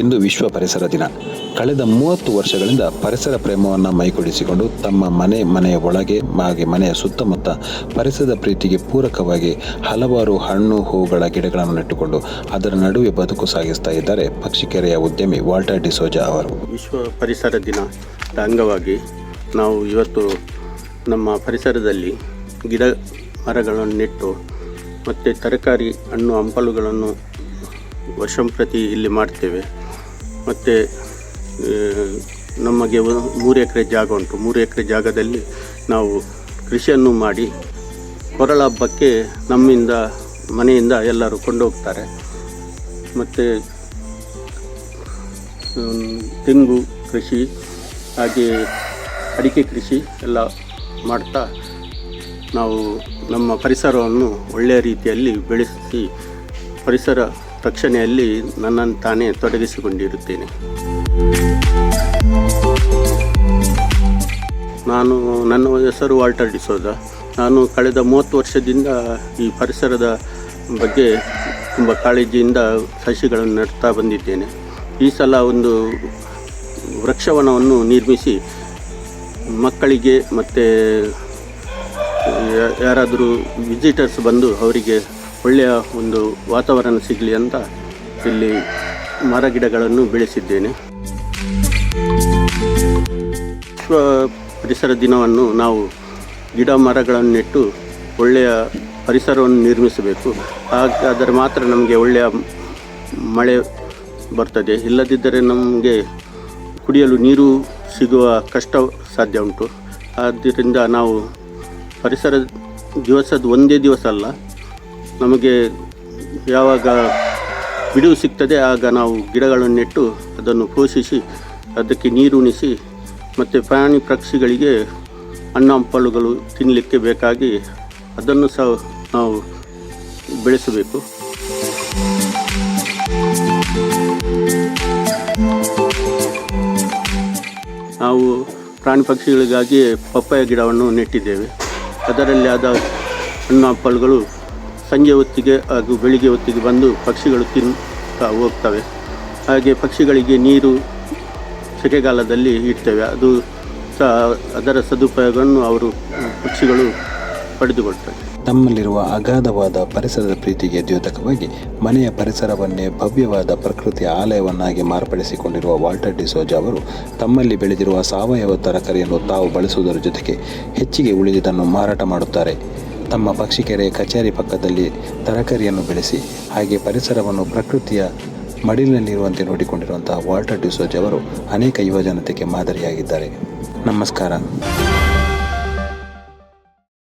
ಇಂದು ವಿಶ್ವ ಪರಿಸರ ದಿನ. ಕಳೆದ ಮೂವತ್ತು ವರ್ಷಗಳಿಂದ ಪರಿಸರ ಪ್ರೇಮವನ್ನು ಮೈಗೂಡಿಸಿಕೊಂಡು ತಮ್ಮ ಮನೆ ಮನೆಯ ಒಳಗೆ, ಹಾಗೆ ಮನೆಯ ಸುತ್ತಮುತ್ತ ಪರಿಸರದ ಪ್ರೀತಿಗೆ ಪೂರಕವಾಗಿ ಹಲವಾರು ಹಣ್ಣು, ಹೂಗಳ ಗಿಡಗಳನ್ನು ನೆಟ್ಟುಕೊಂಡು ಅದರ ನಡುವೆ ಬದುಕು ಸಾಗಿಸ್ತಾ ಇದ್ದಾರೆ ಪಕ್ಷಿಕೆರೆಯ ಉದ್ಯಮಿ ವಾಲ್ಟರ್ ಡಿಸೋಜಾ ಅವರು. ವಿಶ್ವ ಪರಿಸರ ದಿನದ ಅಂಗವಾಗಿ ನಾವು ಇವತ್ತು ನಮ್ಮ ಪರಿಸರದಲ್ಲಿ ಗಿಡ ಮರಗಳನ್ನು ನೆಟ್ಟು ಮತ್ತು ತರಕಾರಿ ಹಣ್ಣು ಹಂಪಲುಗಳನ್ನು ವರ್ಷಂಪ್ರತಿ ಇಲ್ಲಿ ಮಾಡ್ತೇವೆ. ಮತ್ತು ನಮಗೆ ಮೂರು ಎಕರೆ ಜಾಗ ಉಂಟು. ಮೂರು ಎಕರೆ ಜಾಗದಲ್ಲಿ ನಾವು ಕೃಷಿಯನ್ನು ಮಾಡಿ ಕೊರಳ ಹಬ್ಬಕ್ಕೆ ನಮ್ಮಿಂದ, ಮನೆಯಿಂದ ಎಲ್ಲರೂ ಕೊಂಡೋಗ್ತಾರೆ. ಮತ್ತು ತೆಂಗು ಕೃಷಿ, ಹಾಗೆ ಅಡಿಕೆ ಕೃಷಿ ಎಲ್ಲ ಮಾಡ್ತಾ ನಾವು ನಮ್ಮ ಪರಿಸರವನ್ನು ಒಳ್ಳೆಯ ರೀತಿಯಲ್ಲಿ ಬೆಳೆಸಿ ಪರಿಸರ ರಕ್ಷಣೆಯಲ್ಲಿ ನನ್ನನ್ನು ತಾನೇ ತೊಡಗಿಸಿಕೊಂಡಿರುತ್ತೇನೆ. ನಾನು ನನ್ನ ಹೆಸರು ವಾಲ್ಟರ್ ಡಿಸೋದ ನಾನು ಕಳೆದ ಮೂವತ್ತು ವರ್ಷದಿಂದ ಈ ಪರಿಸರದ ಬಗ್ಗೆ ತುಂಬ ಕಾಳಜಿಯಿಂದ ಸಸಿಗಳನ್ನು ನೆಡ್ತಾ ಬಂದಿದ್ದೇನೆ. ಈ ಸಲ ಒಂದು ವೃಕ್ಷವನವನ್ನು ನಿರ್ಮಿಸಿ ಮಕ್ಕಳಿಗೆ ಮತ್ತು ಯಾರಾದರೂ ವಿಸಿಟರ್ಸ್ ಬಂದು ಅವರಿಗೆ ಒಳ್ಳೆಯ ಒಂದು ವಾತಾವರಣ ಸಿಗಲಿ ಅಂತ ಇಲ್ಲಿ ಮರ ಗಿಡಗಳನ್ನು ಬೆಳೆಸಿದ್ದೇನೆ. ವಿಶ್ವ ಪರಿಸರ ದಿನವನ್ನು ನಾವು ಗಿಡ ಮರಗಳನ್ನು ನೆಟ್ಟು ಒಳ್ಳೆಯ ಪರಿಸರವನ್ನು ನಿರ್ಮಿಸಬೇಕು. ಹಾಗಾದರೆ ಮಾತ್ರ ನಮಗೆ ಒಳ್ಳೆಯ ಮಳೆ ಬರ್ತದೆ. ಇಲ್ಲದಿದ್ದರೆ ನಮಗೆ ಕುಡಿಯಲು ನೀರು ಸಿಗುವ ಕಷ್ಟ ಸಾಧ್ಯ ಉಂಟು. ಆದ್ದರಿಂದ ನಾವು ಪರಿಸರ ದಿವಸದ ಒಂದೇ ದಿವಸ ಅಲ್ಲ ನಮಗೆ ಯಾವಾಗ ಬಿಡುವು ಸಿಗ್ತದೆ, ಆಗ ನಾವು ಗಿಡಗಳನ್ನು ನೆಟ್ಟು ಅದನ್ನು ಪೋಷಿಸಿ, ಅದಕ್ಕೆ ನೀರುಣಿಸಿ ಮತ್ತು ಪ್ರಾಣಿ ಪಕ್ಷಿಗಳಿಗೆ ಹಣ್ಣು ಹಂಪಲುಗಳು ತಿನ್ನಲಿಕ್ಕೆ ಬೇಕಾಗಿ ಅದನ್ನು ಸಹ ನಾವು ಬೆಳೆಸಬೇಕು. ನಾವು ಪ್ರಾಣಿ ಪಕ್ಷಿಗಳಿಗಾಗಿ ಪಪ್ಪಾಯ ಗಿಡವನ್ನು ನೆಟ್ಟಿದ್ದೇವೆ. ಅದರಲ್ಲಿ ಆದ ಹಣ್ಣು ಹಂಪಲುಗಳು ಸಂಜೆ ಹೊತ್ತಿಗೆ ಹಾಗೂ ಬೆಳಿಗ್ಗೆ ಹೊತ್ತಿಗೆ ಬಂದು ಪಕ್ಷಿಗಳು ತಿನ್ನುತ್ತಾ ಹೋಗ್ತವೆ. ಹಾಗೆ ಪಕ್ಷಿಗಳಿಗೆ ನೀರು ಸೆಕೆಗಾಲದಲ್ಲಿ ಇಡ್ತೇವೆ. ಅದು ಸಹ ಅದರ ಸದುಪಯೋಗವನ್ನು ಅವರು ಪಕ್ಷಿಗಳು ಪಡೆದುಕೊಳ್ತವೆ. ತಮ್ಮಲ್ಲಿರುವ ಅಗಾಧವಾದ ಪರಿಸರದ ಪ್ರೀತಿಗೆ ದ್ಯೋತಕವಾಗಿ ಮನೆಯ ಪರಿಸರವನ್ನೇ ಭವ್ಯವಾದ ಪ್ರಕೃತಿಯ ಆಲಯವನ್ನಾಗಿ ಮಾರ್ಪಡಿಸಿಕೊಂಡಿರುವ ವಾಲ್ಟರ್ ಡಿಸೋಜ ಅವರು ತಮ್ಮಲ್ಲಿ ಬೆಳೆದಿರುವ ಸಾವಯವ ತರಕಾರಿಯನ್ನು ತಾವು ಬಳಸುವುದರ ಜೊತೆಗೆ ಹೆಚ್ಚಿಗೆ ಉಳಿದಿದ್ದನ್ನು ಮಾರಾಟ ಮಾಡುತ್ತಾರೆ. ತಮ್ಮ ಪಕ್ಷಿಕೆರೆ ಕಚೇರಿ ಪಕ್ಕದಲ್ಲಿ ತರಕಾರಿಯನ್ನು ಬೆಳೆಸಿ ಹಾಗೆ ಪರಿಸರವನ್ನು ಪ್ರಕೃತಿಯ ಮಡಿಲಿನಲ್ಲಿರುವಂತೆ ನೋಡಿಕೊಂಡಿರುವಂತಹ ವಾಲ್ಟರ್ ಡಿಸೋಜ್ ಅವರು ಅನೇಕ ಯುವಜನತೆಗೆ ಮಾದರಿಯಾಗಿದ್ದಾರೆ. ನಮಸ್ಕಾರ.